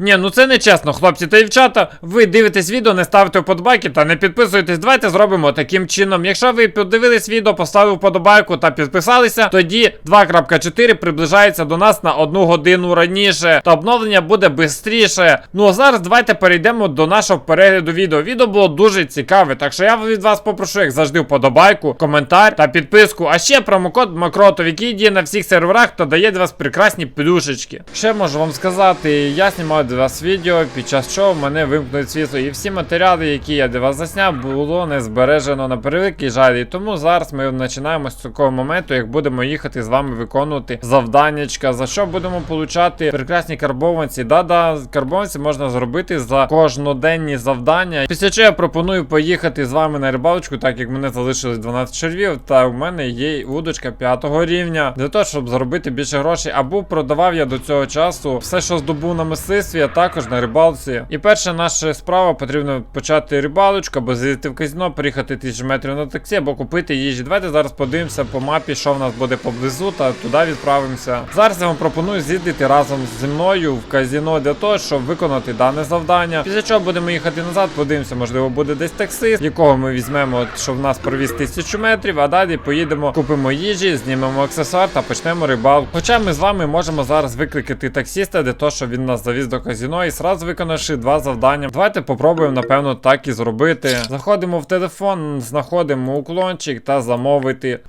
Ні, ну це не чесно, хлопці та дівчата. Ви дивитесь відео, не ставите вподобайки та не підписуєтесь. Давайте зробимо таким чином. Якщо ви подивились відео, поставили вподобайку та підписалися, тоді 2.4 приближається до нас на одну годину раніше. Та обновлення буде швидше. Ну а зараз давайте перейдемо до нашого перегляду відео. Відео було дуже цікаве, так що я від вас попрошу, як завжди, вподобайку, коментар та підписку. А ще промокод Макротов, який діє на всіх серверах та дає для вас прекрасні плюшечки. Ще можу вам сказати, я знімаю для вас відео, під час чого мене вимкнуть світло. І всі матеріали, які я для вас засняв, було не збережено на превеликий жаль. І тому зараз ми починаємо з такого моменту, як будемо їхати з вами виконувати завданнячка, за що будемо получати прекрасні карбованці. Да-да, карбованці можна зробити за кожноденні завдання. Після чого я пропоную поїхати з вами на рибалочку, так як мене залишилось 12 червів, та в мене є удочка 5 рівня. Для того, щоб заробити більше грошей, або продавав я до цього часу все, що здобув на мисливстві, а також на рибалці. І перша наша справа потрібно почати рибалочку, або з'їздити в казино, приїхати тисячу метрів на таксі, або купити їжі. Давайте зараз подивимося по мапі, що в нас буде поблизу, та туди відправимося. Зараз я вам пропоную з'їздити разом зі мною в казино для того, щоб виконати дане завдання. Після чого будемо їхати назад, подивимося, можливо, буде десь таксист, якого ми візьмемо, щоб нас провіз тисячу метрів, а далі поїдемо, купимо їжі, знімемо аксесуар та почнемо рибалку. Хоча ми з вами можемо зараз викликати таксіста для того, щоб він нас завіз до казино і сразу виконавши два завдання. Давайте попробуємо, напевно, так і зробити. Заходимо в телефон, знаходимо уклончик та замовити.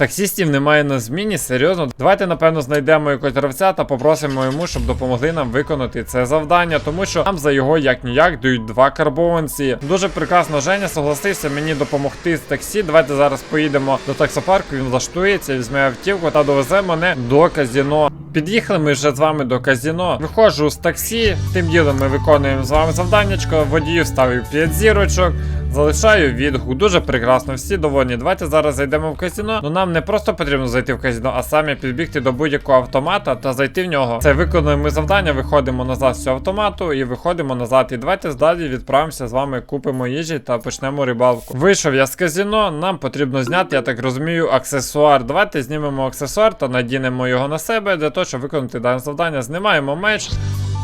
Таксістів немає на зміні, серйозно. Давайте, напевно, знайдемо якогось гравця та попросимо йому, щоб допомогли нам виконати це завдання, тому що нам за його як ніяк дають два карбованці. Дуже прекрасно Женя согласився мені допомогти з таксі. Давайте зараз поїдемо до таксопарку. Він влаштується, візьме автівку та довезе мене до казіно. Під'їхали ми вже з вами до казіно. Виходжу з таксі. Тим ділом ми виконуємо з вами завданнячко. Водію ставив 5 зірочок. Залишаю відгук. Дуже прекрасно, всі довольні. Давайте зараз зайдемо в казіно. Ну нам не просто потрібно зайти в казіно, а самі підбігти до будь-якого автомата та зайти в нього. Це виконуємо завдання, виходимо назад з цього автомату і виходимо назад. І давайте далі відправимося з вами, купимо їжі та почнемо рибалку. Вийшов я з казіно, нам потрібно зняти, я так розумію, аксесуар. Давайте знімемо аксесуар та надінемо його на себе для того, щоб виконати дане завдання. Знімаємо меч.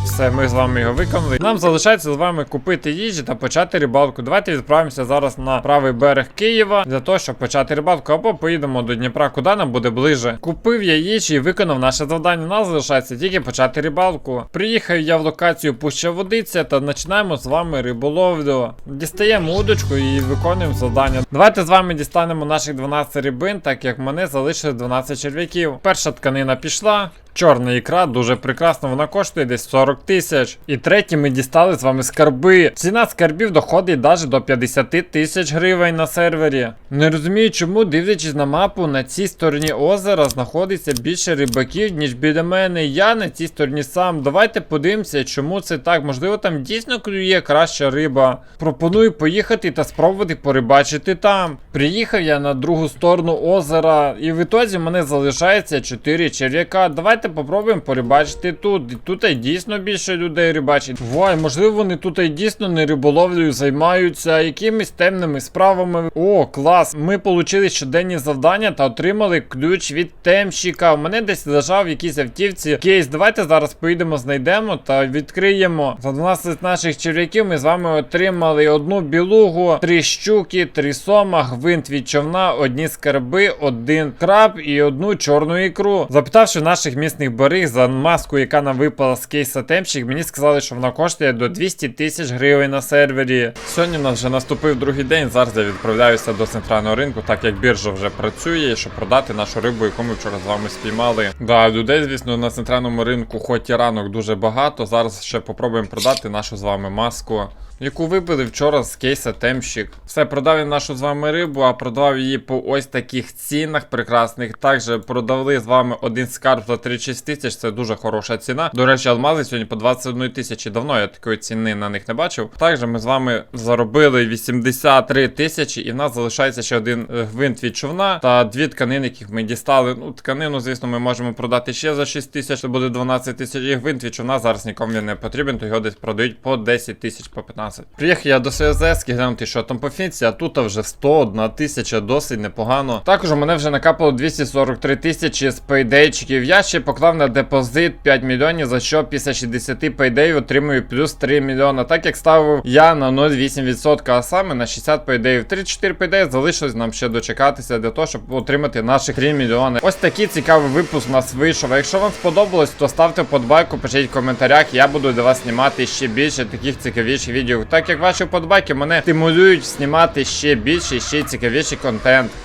Все, ми з вами його виконали. Нам залишається з вами купити їжі та почати рибалку. Давайте відправимося зараз на правий берег Києва для того, щоб почати рибалку, або поїдемо до Дніпра, куди нам буде ближе. Купив я їжі і виконав наше завдання. Нам залишається тільки почати рибалку. Приїхав я в локацію Пуща Водиця та починаємо з вами риболовлю. Дістаємо удочку і виконуємо завдання. Давайте з вами дістанемо наших 12 рибин, так як мене залишили 12 черв'яків. Перша тканина пішла. Чорна ікра, дуже прекрасно, вона коштує десь 40 тисяч. І третє ми дістали з вами скарби. Ціна скарбів доходить навіть до 50 тисяч гривень на сервері. Не розумію, чому, дивлячись на мапу, на цій стороні озера знаходиться більше рибаків, ніж біля мене. Я на цій стороні сам. Давайте подивимося, чому це так. Можливо, там дійсно клює краща риба. Пропоную поїхати та спробувати порибачити там. Приїхав я на другу сторону озера, і в ітозі мене залишається 4 черв'яка. Давайте попробуємо порибачити тут. Тут і дійсно більше людей рибачить. Вай, можливо, вони тут і дійсно не риболовлею займаються, якимись темними справами. О, клас! Ми отримали щоденні завдання та отримали ключ від темщика. У мене десь лежав в якійсь автівці. Кейс, давайте зараз поїдемо, знайдемо та відкриємо. За 12 наших черв'яків ми з вами отримали одну білугу, три щуки, три сома, гвинт від човна, одні скарби, один краб і одну чорну ікру. Запитавши наших місних бариг за маску, яка нам випала з кейса темщик, мені сказали, що вона коштує до 200 тисяч гривень на сервері. Сьогодні в нас вже наступив другий день. Зараз я відправляюся до центрального ринку, так як біржа вже працює, щоб продати нашу рибу, яку ми вчора з вами спіймали. Да, людей, звісно, на центральному ринку, хоч і ранок дуже багато. Зараз ще попробуємо продати нашу з вами маску. Яку вибили вчора з кейса темщик. Все, продав я нашу з вами рибу, а продав її по ось таких цінах прекрасних. Також продали з вами один скарб за 36 тисяч, це дуже хороша ціна. До речі, алмази сьогодні по 21 тисячі. Давно я такої ціни на них не бачив. Також ми з вами заробили 83 тисячі, і в нас залишається ще один е, гвинт від човна та дві тканини, яких ми дістали. Ну, тканину, звісно, ми можемо продати ще за 6 тисяч, це буде 12 тисяч. І гвинт від човна зараз нікому він не потрібен, то його десь продають по 10 тисяч, по 15. Приїхав я до СЗС, глянути, що там по фінці, а тут вже 101 тисяча, досить непогано. Також у мене вже накапало 243 тисячі з пейдейчиків. Я ще поклав на депозит 5 мільйонів, за що після 60 пейдей отримую плюс 3 мільйона. Так як ставив я на 0,8%, а саме на 60 пейдеїв. 34 пейдеї залишилось нам ще дочекатися для того, щоб отримати наші 3 мільйони. Ось такий цікавий випуск у нас вийшов. Якщо вам сподобалось, то ставте подбайку, пишіть в коментарях. Я буду для вас знімати ще більше таких цікавіших відео. Так як ваші подбайки мене стимулюють знімати ще більше і ще цікавіший контент.